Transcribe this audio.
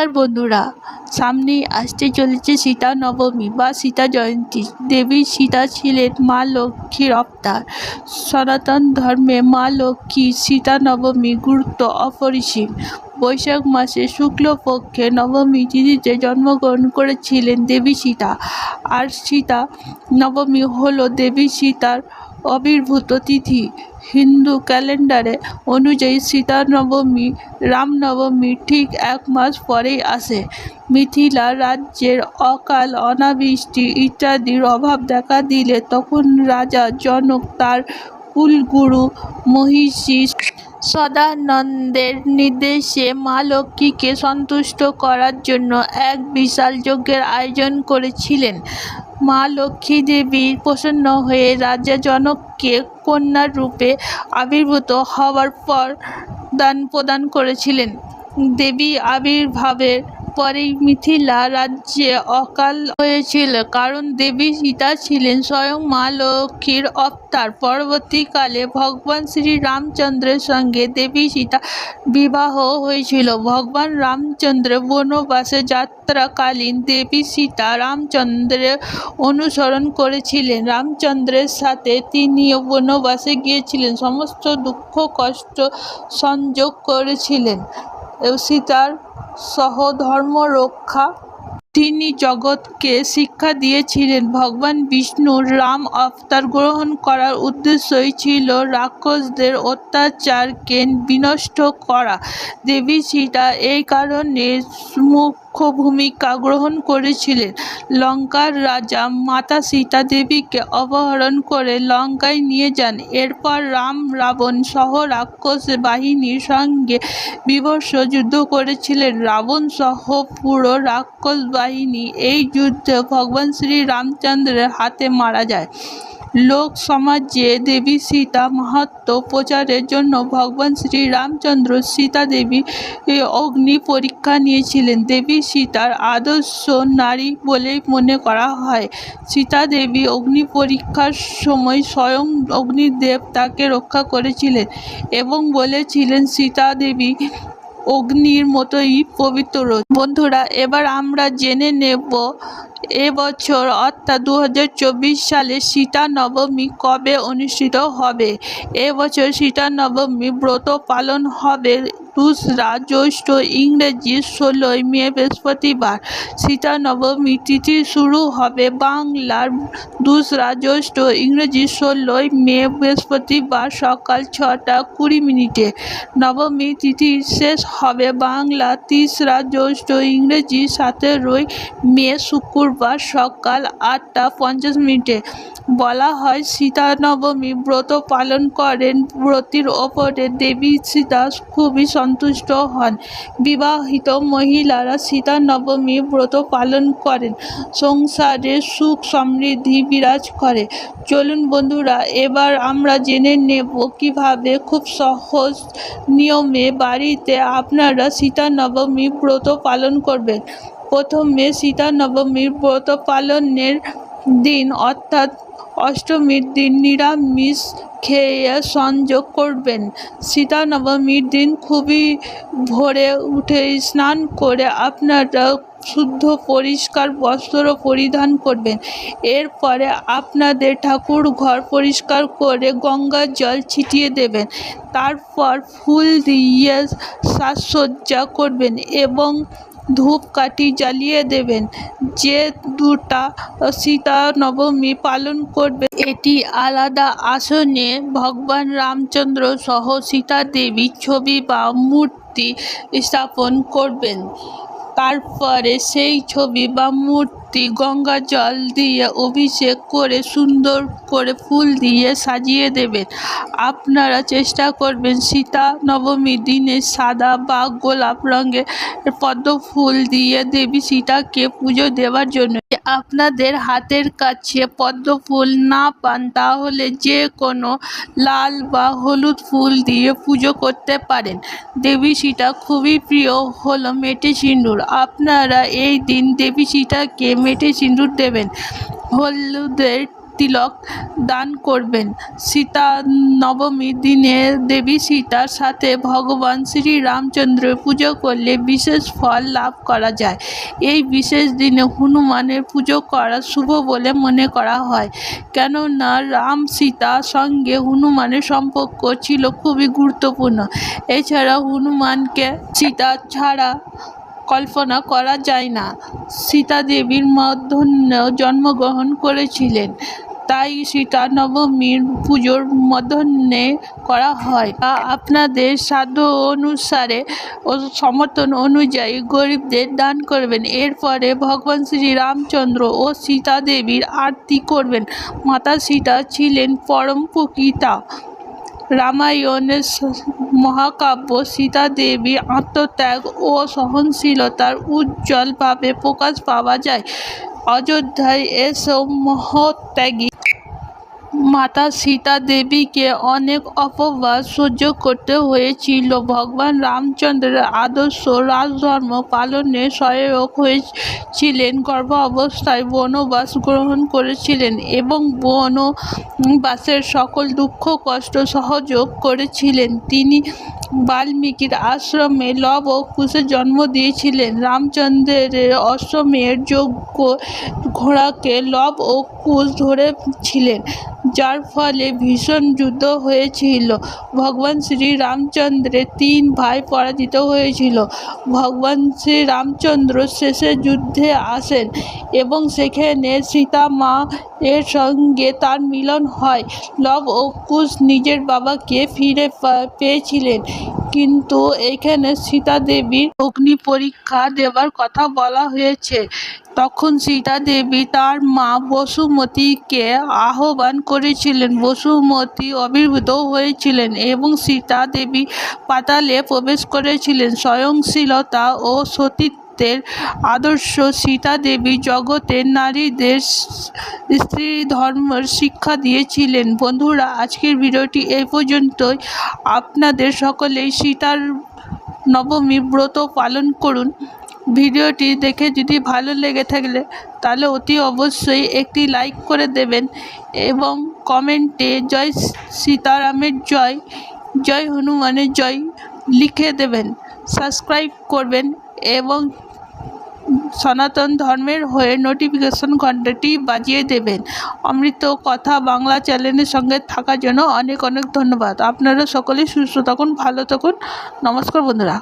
নমস্কার বন্ধুরা। সামনেই আসতে চলেছে সীতা নবমী বা সীতা জয়ন্তী। দেবী সীতা ছিলেন মা লক্ষ্মীর অবতার সনাতন ধর্মে মা লক্ষ্মী সীতা নবমী গুরুত্ব অপরিসীম। বৈশাখ মাসে শুক্লপক্ষে নবমী তিথিতে জন্মগ্রহণ করেছিলেন দেবী সীতা। আর সীতা নবমী হলো দেবী সীতার আবির্ভূত তিথি হিন্দু ক্যালেন্ডারে অনুযায়ী সীতা নবমী রামনবমী ঠিক এক মাস পরেই আসে। মিথিলা রাজ্যের অকাল অনাবৃষ্টি ইত্যাদির অভাব দেখা দিলে তখন রাজা জনক তার কুলগুরু মহিষী সদানন্দের নির্দেশে মা লক্ষ্মীকে সন্তুষ্ট করার জন্য এক বিশাল যজ্ঞের আয়োজন করেছিলেন। মা লক্ষ্মী দেবী প্রসন্ন হয়ে রাজা জনককে কন্যার রূপে আবির্ভূত হওয়ার পর দান প্রদান করেছিলেন। দেবী আবির্ভাবের পরেই মিথিলা রাজ্যে অকাল হয়েছিল, কারণ দেবী সীতা ছিলেন স্বয়ং মা লক্ষ্মীর অবতার। পরবর্তীকালে ভগবান শ্রী রামচন্দ্রের সঙ্গে দেবী সীতা বিবাহ হয়েছিল। ভগবান রামচন্দ্র বনবাসে যাত্রাকালীন দেবী সীতা রামচন্দ্রের অনুসরণ করেছিলেন। রামচন্দ্রের সাথে তিনিও বনবাসে গিয়েছিলেন। সমস্ত দুঃখ কষ্ট সংযোগ করেছিলেন। সীতার সহধর্ম রক্ষা তিনি জগৎকে শিক্ষা দিয়েছিলেন। ভগবান বিষ্ণুর রাম অবতার গ্রহণ করার উদ্দেশ্যই ছিল রাক্ষসদের অত্যাচারকে বিনষ্ট করা। দেবী সীতা এই কারণে মুখ্য ভূমিকা গ্রহণ করেছিলেন। লঙ্কার রাজা মাতা সীতা দেবীকে অপহরণ করে লঙ্কায় নিয়ে যান। এরপর রাম রাবণ সহ রাক্ষস বাহিনীর সঙ্গে বীভৎস যুদ্ধ করেছিলেন। রাবণ সহ পুরো রাক্ষস বাহিনী এই যুদ্ধে ভগবান শ্রী রামচন্দ্রের হাতে মারা যায়। লোক, সমাজে দেবী সীতা মাহাত্ম প্রচারের জন্য ভগবান শ্রী রামচন্দ্র সীতা দেবী অগ্নি পরীক্ষা নিয়েছিলেন। দেবী সীতার আদর্শ নারী বলেই মনে করা হয়। সীতা দেবী অগ্নি পরীক্ষার সময় স্বয়ং অগ্নিদেব তাকে রক্ষা করেছিলেন এবং বলেছিলেন, সীতা দেবী অগ্নির মতোই পবিত্র। বন্ধুরা, এবার আমরা জেনে নেব এবছর অর্থাৎ দু হাজার চব্বিশ সালে সীতা নবমী কবে অনুষ্ঠিত হবে? এবছর সীতা নবমী ব্রত পালন হবে দোসরা জ্যৈষ্ঠ ইংরেজি ষোলোই মে বৃহস্পতিবার সীতা নবমী তিথি শুরু হবে। বাংলার দোসরা জ্যৈষ্ঠ ইংরেজি ষোলোই মে বৃহস্পতিবার সকাল ছটা কুড়ি মিনিটে নবমী তিথি শেষ হবে। বাংলা তিসরা জ্যৈষ্ঠ ইংরেজি সতেরোই মে শুক্রবার সকাল আটটা পঞ্চাশ মিনিটে বলা হয় সীতা নবমী ব্রত পালন করেন। ব্রতির ওপরে দেবী সীতা খুবই সন্তুষ্ট হন। বিবাহিত মহিলারা সীতা নবমী ব্রত পালন করেন। সংসারে সুখ সমৃদ্ধি বিরাজ করে। চলুন বন্ধুরা, এবার আমরা জেনে নেব কীভাবে খুব সহজ নিয়মে বাড়িতে আপনারা সীতা নবমী ব্রত পালন করবেন। প্রথমে সীতা নবমীর ব্রত পালনের দিন, অর্থাৎ অষ্টমীর দিন নিরামিষ খেয়ে সংযোগ করবেন। সীতা নবমীর দিন খুবই ভোরে উঠে স্নান করে আপনারা শুদ্ধ পরিষ্কার বস্ত্র পরিধান করবেন। এরপরে আপনাদের ঠাকুর ঘর পরিষ্কার করে গঙ্গার জল ছিটিয়ে দেবেন। তারপর ফুল দিয়ে সাজসজ্জা করবেন এবং ধূপকাঠি জ্বালিয়ে দেবেন। যে দুটা সীতা নবমী পালন করবে, এটি আলাদা আসনে ভগবান রামচন্দ্র সহ সীতা দেবীর ছবি বা মূর্তি স্থাপন করবেন। তারপরে সেই ছবি বা মূর্তি গঙ্গা জল দিয়ে অভিষেক করে, সুন্দর করে ফুল দিয়ে সাজিয়ে দেবেন। আপনারা চেষ্টা করবেন সীতা নবমীর দিনে সাদা বা গোলাপ রঙের পদ্ম ফুল দিয়ে দেবী সীতাকে পুজো দেওয়ার জন্য। আপনাদের হাতের কাছে পদ্ম ফুল না পান, তাহলে যে কোনো লাল বা হলুদ ফুল দিয়ে পুজো করতে পারেন। দেবী সীতা খুবই প্রিয় হলো মেটে সিঁদুর। আপনারা এই দিন দেবী সীতাকে মেটে সিঁদুর দেবেন, হলুদের তিলক দান করবেন। সীতা নবমীর দিনে দেবী সীতার সাথে ভগবান শ্রী রামচন্দ্রের পুজো করলে বিশেষ ফল লাভ করা যায়। এই বিশেষ দিনে হনুমানের পুজো করা শুভ বলে মনে করা হয়। কেননা রাম সীতার সঙ্গে হনুমানের সম্পর্ক ছিল খুবই গুরুত্বপূর্ণ। এছাড়া হনুমানকে সীতা ছাড়া কল্পনা করা যায় না। সীতা দেবীর মধ্যাহ্ন জন্মগ্রহণ করেছিলেন। তাই সীতা নবমীর পুজোর মধ্যাহ্নে করা হয়। তা আপনাদের সাধ্য অনুসারে ও সমর্থন অনুযায়ী গরিবদের দান করবেন। এরপরে ভগবান শ্রী রামচন্দ্র ও সীতা দেবীর আরতি করবেন। মাতা সীতা ছিলেন পরম প্রকৃতা। রামায়ণের মহাকাব্য সীতা দেবী আত্মত্যাগ ও সহনশীলতার উজ্জ্বলভাবে প্রকাশ পাওয়া যায়। অযোধ্যায় এসব মহত্যাগী। মাতা সীতা দেবীকে অনেক অপবাদ সহ্য করতে হয়েছিল। ভগবান রামচন্দ্রের আদর্শ রাজধর্ম পালনে সহায়ক হয়েছিলেন, গর্ভ অবস্থায় বনবাস গ্রহণ করেছিলেন এবং বনবাসের সকল দুঃখ, কষ্ট সহযোগ করেছিলেন। তিনি বাল্মীকির আশ্রমে লব ও কুশের জন্ম দিয়েছিলেন। রামচন্দ্রের অশ্বমের যোগ্য ঘোড়াকে লব ও কুশ ধরেছিলেন। যার ফলে ভীষণ যুদ্ধ হয়েছিল। ভগবান শ্রী রামচন্দ্রের তিন ভাই পরাজিত হয়েছিল। ভগবান শ্রী রামচন্দ্র শেষে যুদ্ধে আসেন এবং সেখানে সীতা মা এর সঙ্গে তার মিলন হয়। লব ও কুশ নিজের বাবাকে ফিরে পেয়েছিলেন। কিন্তু এখানে সীতা দেবীর অগ্নি পরীক্ষা দেবার কথা বলা হয়েছে। তখন সীতা দেবী তার মা বসুমতীকে আহ্বান করেছিলেন। বসুমতী আবির্ভূত হয়েছিলেন এবং সীতা দেবী পাতালে প্রবেশ করেছিলেন। স্বয়ংশীলতা ও সতীত্বের আদর্শ সীতা দেবী জগতের নারীদের স্ত্রী ধর্মের শিক্ষা দিয়েছিলেন। বন্ধুরা, আজকের ভিডিওটি এই পর্যন্তই। আপনাদের সকলেই সীতার নবমী ব্রত পালন করুন। ভিডিওটি দেখে যদি ভালো লেগে থাকলে, তাহলে অতি অবশ্যই একটি লাইক করে দেবেন এবং কমেন্টে জয় সীতারামের জয় জয় হনুমানের জয় লিখে দেবেন, সাবস্ক্রাইব করবেন এবং সনাতন ধর্মের হয়ে নোটিফিকেশন ঘন্টাটি বাজিয়ে দেবেন। অমৃত কথা বাংলা চ্যানেলের সঙ্গে থাকার জন্য অনেক অনেক ধন্যবাদ। আপনারা সকলেই সুস্থ থাকুন, ভালো থাকুন। নমস্কার বন্ধুরা।